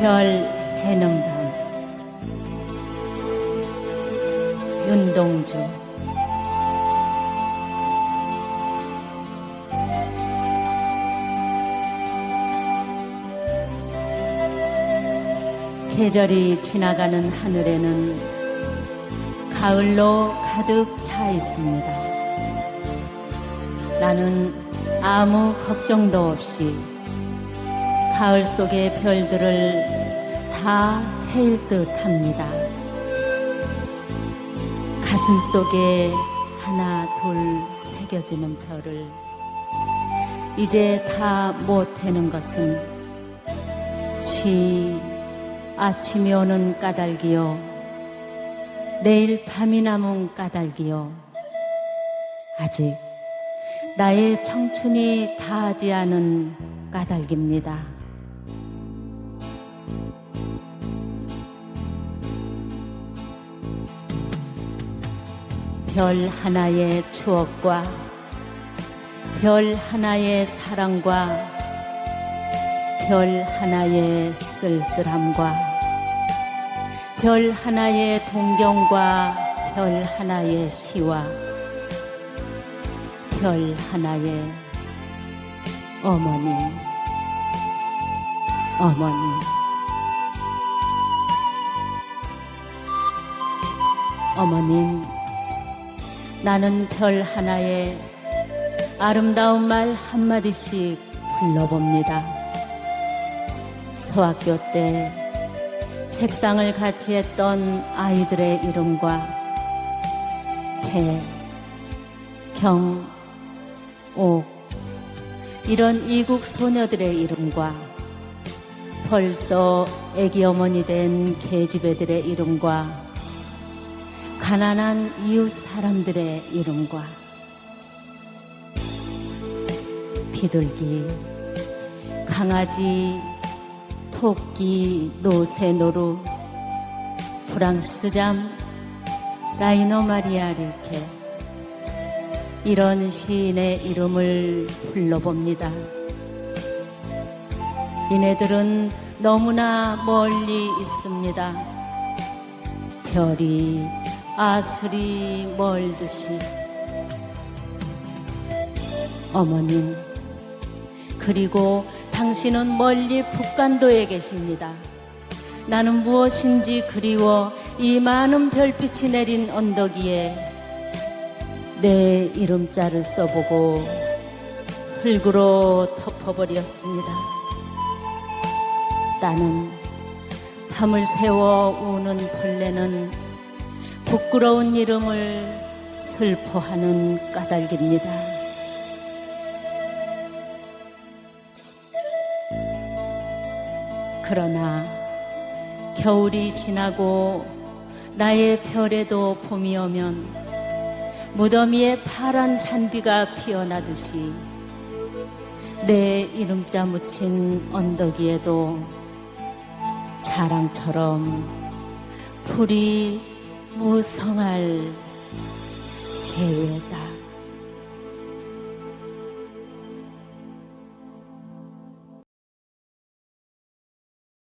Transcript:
별밤 윤동주 계절이 지나가는 하늘에는 가을로 가득 차 있습니다. 나는 아무 걱정도 없이 가을 속의 별들을 다 헤일 듯 합니다. 가슴 속에 하나 둘 새겨지는 별을 이제 다 못 해는 것은 쉬 아침이 오는 까닭이요 내일 밤이 남은 까닭이요 아직 나의 청춘이 다하지 않은 까닭입니다. 별 하나의 추억과 별 하나의 사랑과 별 하나의 쓸쓸함과 별 하나의 동경과 별 하나의 시와 별 하나의 어머니, 어머니. 어머님, 나는 별 하나에 아름다운 말 한마디씩 불러봅니다. 소학교 때 책상을 같이 했던 아이들의 이름과 태, 경, 옥, 이런 이국 소녀들의 이름과 벌써 애기 어머니 된 계집애들의 이름과 가난한 이웃 사람들의 이름과 비둘기, 강아지, 토끼, 노새노루, 프랑스잠, 라이노 마리아 릴케 이런 시인의 이름을 불러봅니다. 이네들은 너무나 멀리 있습니다. 별이 아슬이 멀듯이 어머님 그리고 당신은 멀리 북간도에 계십니다. 나는 무엇인지 그리워 이 많은 별빛이 내린 언덕 위에 내 이름자를 써보고 흙으로 덮어버렸습니다. 나는 밤을 새워 우는 벌레는 부끄러운 이름을 슬퍼하는 까닭입니다. 그러나 겨울이 지나고 나의 별에도 봄이 오면 무더미에 파란 잔디가 피어나듯이 내 이름자 묻힌 언덕 위에도 자랑처럼 풀이 무성할 계획다.